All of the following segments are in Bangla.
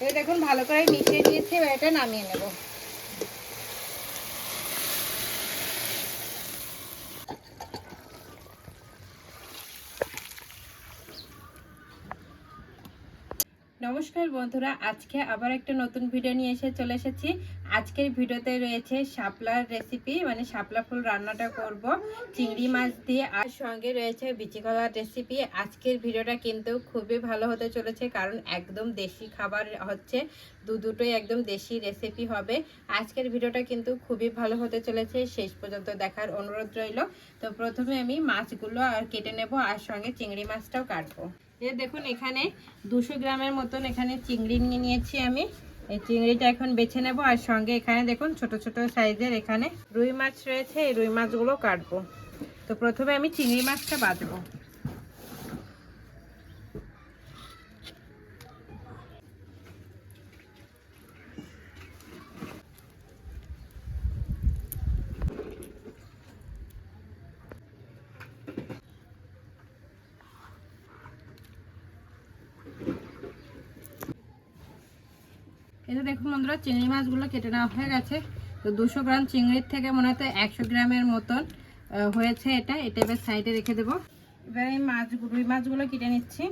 এই দেখুন ভালো করে মিশিয়ে দিয়েছি এবার এটা নামিয়ে নেব। নমস্কার বন্ধুরা, আজকে আবার একটা নতুন ভিডিও নিয়ে এসে চলে এসেছি। আজকের ভিডিওতে রয়েছে শাপলার রেসিপি মানে শাপলা ফুল রান্নাটা করব। চিংড়ি মাছ দিয়ে আর সঙ্গে রয়েছে বিচি কলার রেসিপি আজকের ভিডিওটা কিন্তু খুবই ভালো হতে চলেছে, কারণ একদম দেশি খাবার হচ্ছে। দু দুটোই একদম দেশি রেসিপি হবে। আজকের ভিডিওটা কিন্তু খুবই ভালো হতে চলেছে। শেষ পর্যন্ত দেখার অনুরোধ রইল। তো প্রথমে আমি মাছগুলো আর কেটে নেব, আর সঙ্গে চিংড়ি মাছটাও কাটবো। এই দেখুন, এখানে দুশো গ্রামের মতন এখানে চিংড়ি নিয়ে নিয়েছি আমি। এই চিংড়িটা এখন বেছে নেব, আর সঙ্গে এখানে দেখুন, ছোট ছোট সাইজের এখানে রুই মাছ রয়েছে, এই রুই মাছগুলো কাটবো। তো প্রথমে আমি চিংড়ি মাছটা বাঁচবো এটা দেখুন বন্ধুরা চিংড়ি মাছগুলো কেটে নেওয়া হয়ে গেছে। তো দুশো গ্রাম চিংড়ির থেকে মনে হয় একশো গ্রামের মতন হয়েছে এটা। এটা এবার সাইডে রেখে দেবো। এবার এই মাছ রুই মাছগুলো কেটে নিচ্ছি।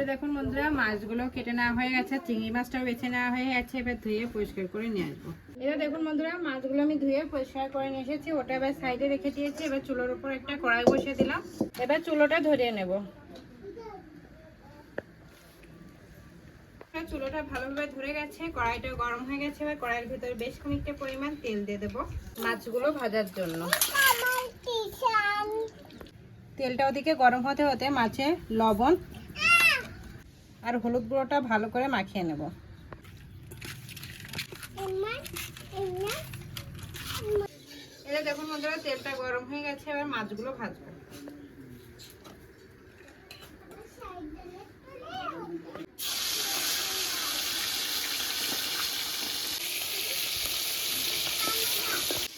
এটা দেখুন বন্ধুরা, মাছগুলো কেটে নেওয়া হয়ে গেছে, চিংড়ি মাছটাও বেছে নেওয়া হয়ে গেছে, এবার ধুয়ে পরিষ্কার করে নিয়ে আসব। এটা দেখুন বন্ধুরা, মাছগুলো আমি ধুয়ে পরিষ্কার করে নিয়ে এসেছি, ওটা এবার সাইডে রেখে দিয়েছি, এবার চুলোর উপর একটা কড়াই বসিয়ে দিলাম। এবার চুলোটা ধরিয়ে নেব। চুলোটা ভালোভাবে ধরে গেছে কড়াইটা গরম হয়ে গেছে, এবার কড়াইয়ের ভিতরে বেশ খানিকটা পরিমাণ তেল দিয়ে দেবো মাছগুলো ভাজার জন্য। তেলটা ওদিকে গরম হতে হতে মাছে লবণ আর হলুদ গুঁড়োটা ভালো করে মাখিয়ে নেব। এটা দেখুন বন্ধুরা, তেলটা গরম হয়ে গেছে, এবার মাছগুলো ভাজবো।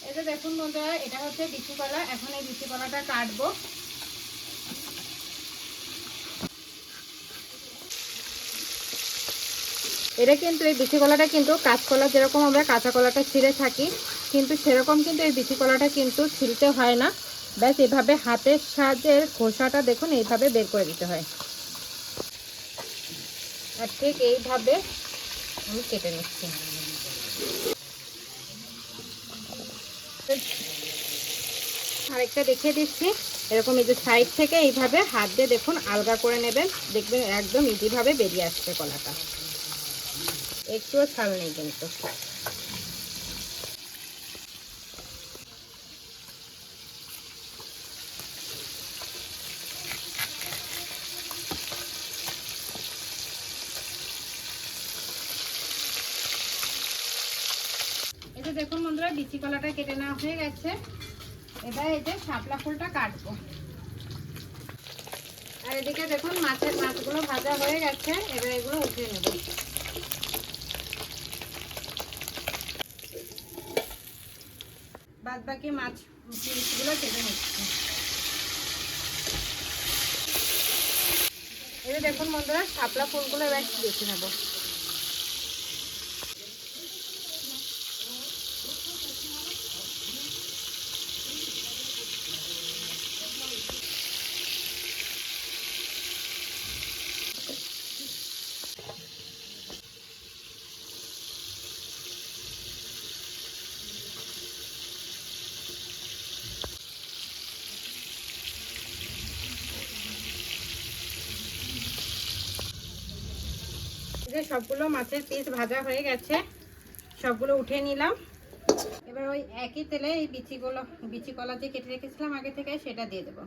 এটা দেখুন বন্ধুরা, এটা হচ্ছে বিচি কলা এখন এই বিচি কলাটা কাটবো। এটা কিন্তু এই বিচি কলাটা কিন্তু কাঁচকলা যেরকম আমরা কাঁচা কলাটা ছিঁড়ে থাকি, কিন্তু সেরকম কিন্তু এই বিচি কলাটা কিন্তু ছিলতে হয় না। ব্যাস, এভাবে হাতের সাহায্যে খোসাটা দেখুন, এইভাবে বের করে দিতে হয়। আর ঠিক এইভাবে আমি কেটে নিচ্ছি। আরেকটা দেখিয়ে দিচ্ছি। এরকম এই যে সাইড থেকে এইভাবে হাত দিয়ে দেখুন, আলগা করে নেবেন। দেখবেন একদম ইজিভাবে বেরিয়ে আসছে কলাটা। একটুও ছাল নেই কিন্তু। যে দেখুন বন্ধুরা, বিচি কলাটা কেটে নেওয়া হয়ে গেছে। এবার এই যে শাপলা ফুলটা কাটবো। আর এদিকে দেখুন মাছের মাছগুলো ভাজা হয়ে গেছে, এবার এগুলো উঠিয়ে নেব। বাদ বাকি মাছ পিসগুলো কেটে নিচ্ছি। এই দেখুন বন্ধুরা শাপলা ফুলগুলো এবার বেছে নেব। যে সবগুলো মাছের পিস ভাজা হয়ে গেছে। সবগুলো উঠে নিলাম। এবার ওই একই তেলে এই বিচিগুলো বিচি কলা যে কেটে রেখেছিলাম আগে থেকে সেটা দিয়ে দেবো।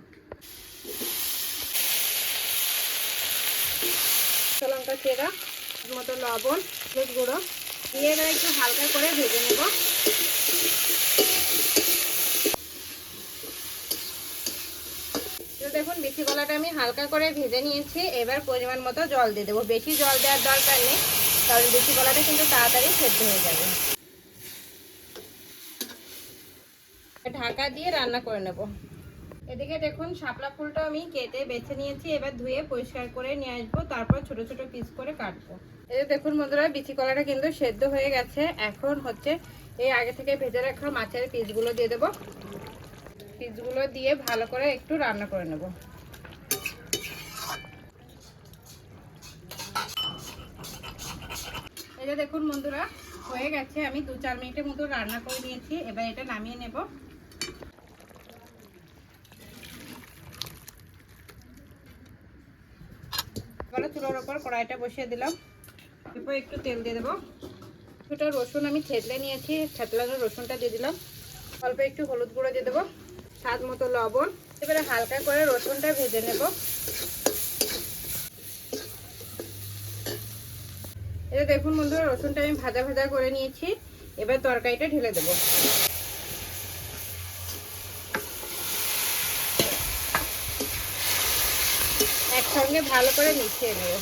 লঙ্কা, চেরা মতো লবণ গুঁড়ো, দিয়ে এবার একটু হালকা করে ভেজে নেব। বিচি কলাটা আমি হালকা করে ভেজে নিয়েছি। এবার পরিমাণ মতো জল দিয়ে দেবো। বেশি জল দেওয়ার দরকার নেই, কারণ বিচি কলাটা কিন্তু তাড়াতাড়ি সেদ্ধ হয়ে যাবে। ঢাকা দিয়ে রান্না করে নেব। এদিকে দেখুন, শাপলা ফুলটা আমি কেটে বেছে নিয়েছি। এবার ধুয়ে পরিষ্কার করে নিয়ে আসব। তারপর ছোট ছোট পিস করে কাটবো। এই দেখুন বন্ধুরা বিচি কলাটা কিন্তু সেদ্ধ হয়ে গেছে। এখন হচ্ছে এই আগে থেকে ভেজে রাখা মাছের পিসগুলো দিয়ে দেবো। পিসগুলো দিয়ে ভালো করে একটু রান্না করে নেব। এই যে দেখুন বন্ধুরা, হয়ে গেছে। আমি দু চার মিনিটের মতো রান্না করে নিয়েছি। এবার এটা নামিয়ে নেব। চুলোর ওপর কড়াইটা বসিয়ে দিলাম। এরপর একটু তেল দিয়ে দেবো। কিছুটা রসুন আমি থেতলে নিয়েছি। থেতলানো রসুনটা দিয়ে দিলাম। অল্প একটু হলুদ গুঁড়ো দিয়ে দেবো। স্বাদ মতো লবণ। এবারে হালকা করে রসুনটা ভেজে নেব। এটা দেখুন বন্ধুরা, রসুনটা আমি ভাজা ভাজা করে নিয়েছি। এবার তরকারিটা ঢেলে দেবো। একসঙ্গে ভালো করে মিশিয়ে নেব।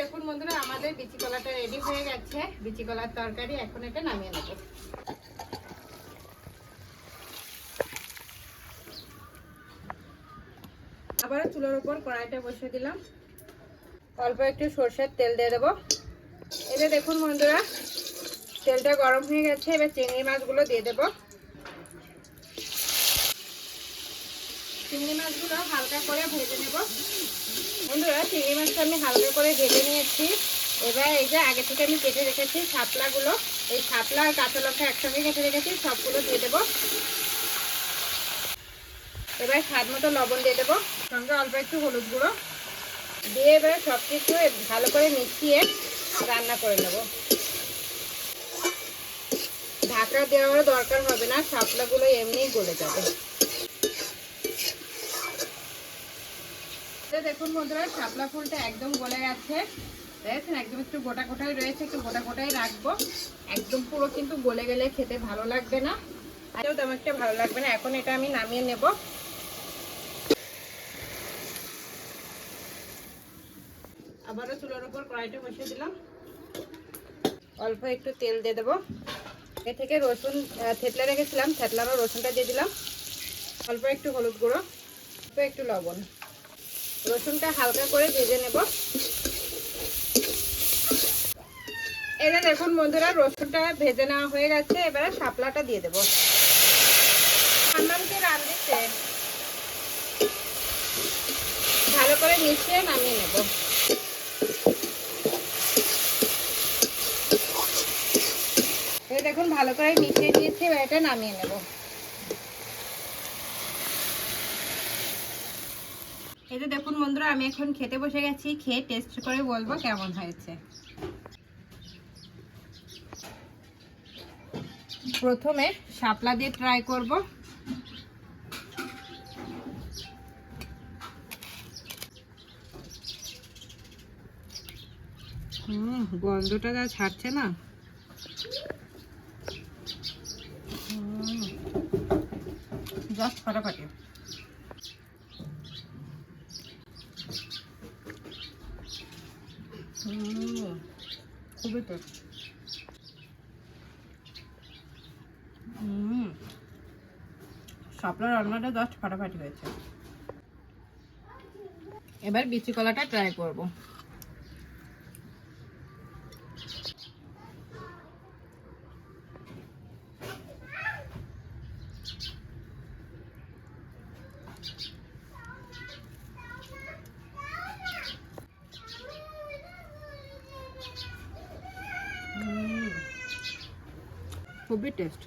দেখুন বন্ধুরা, আমাদের বিচি কলাটা রেডি হয়ে গেছে। বিচি কলার তরকারি এখন এটা নামিয়ে নেব আবারও চুলোর উপর কড়াইটা বসিয়ে দিলাম। অল্প একটু সর্ষের তেল দিয়ে দেবো। এটা দেখুন বন্ধুরা, তেলটা গরম হয়ে গেছে, এবার চিংড়ি মাছগুলো দিয়ে দেবো। চিংড়ি মাছগুলো হালকা করে ভেজে নেব। বন্ধুরা, চিংড়ি মাছটা আমি হালকা করে ভেজে নিয়েছি। এবার এই যে আগে থেকে আমি কেটে রেখেছি শাপলাগুলো, এই শাপলা আর কাঁচা লঙ্কা একসঙ্গে কেটে রেখেছি, সবগুলো দিয়ে দেবো। এবার স্বাদ মতো লবণ দিয়ে দেবো। সঙ্গে অল্প একটু হলুদ গুঁড়ো। দিয়ে এবার সব কিছু ভালো করে মিশিয়ে রান্না করে নেব। ঢাকা দেওয়ার দরকার হবে না, শাপলাগুলো এমনি গলে যাবে। দেখুন বন্ধুরা, শাপলা ফুলটা একদম গলে গেছে। দেখেছেন একদম একটু গোটা গোটাই রয়েছে, একটু গোটা গোটাই রাখব। একদম পুরো কিন্তু গলে গেলে খেতে ভালো লাগবে না। আরও তেমন একটা ভালো লাগবে না। এখন এটা আমি নামিয়ে নেব। আবারও চুলোর উপর কড়াইটা বসিয়ে দিলাম। অল্প একটু তেল দিয়ে দেবো। এ থেকে রসুন থেতলে রেখেছিলাম থেতলানো রসুনটা দিয়ে দিলাম। অল্প একটু হলুদ গুঁড়ো, অল্প একটু লবণ। রসুনটা হালকা করে ভেজে নেব। এটা দেখুন বন্ধুরা, রসুনটা ভেজে নেওয়া হয়ে গেছে, এবারে শাপলাটা দিয়ে দেবো। হান্নানকে রান দিচ্ছে ভালো করে মিশিয়ে নামিয়ে নেব। এই দেখুন, ভালো করে মিশিয়ে দিয়েছি এবার এটা নামিয়ে নেব। এই যে দেখুন বন্ধুরা, আমি এখন খেতে বসে গেছি, খেয়ে টেস্ট করে বলব কেমন হয়েছে। প্রথমে শাপলা দিয়ে ট্রাই করব। হুম, গন্ধটা যা ছাড়ছে না। জাস্ট ফাটাফাটি। খুবই টেস্ট। হুম শাপলার রান্নাটা জাস্ট ফাটাফাটি হয়েছে। এবার বিচি কলাটা ট্রাই করব। খুবই টেস্ট।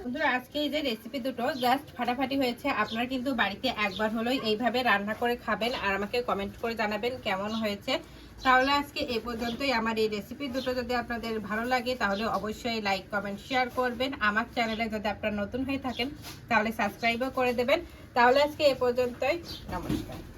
বন্ধুরা, আজকে এই যে রেসিপি দুটো জাস্ট ফাটাফাটি হয়েছে। আপনারা কিন্তু বাড়িতে একবার হলেও এইভাবে রান্না করে খাবেন আর আমাকে কমেন্ট করে জানাবেন কেমন হয়েছে। তাহলে আজকে এ পর্যন্তই। আমার এই রেসিপি দুটো যদি আপনাদের ভালো লাগে, তাহলে অবশ্যই লাইক কমেন্ট শেয়ার করবেন। আমার চ্যানেলে যদি আপনারা নতুন হয়ে থাকেন, তাহলে সাবস্ক্রাইবও করে দেবেন। তাহলে আজকে এ পর্যন্তই। নমস্কার।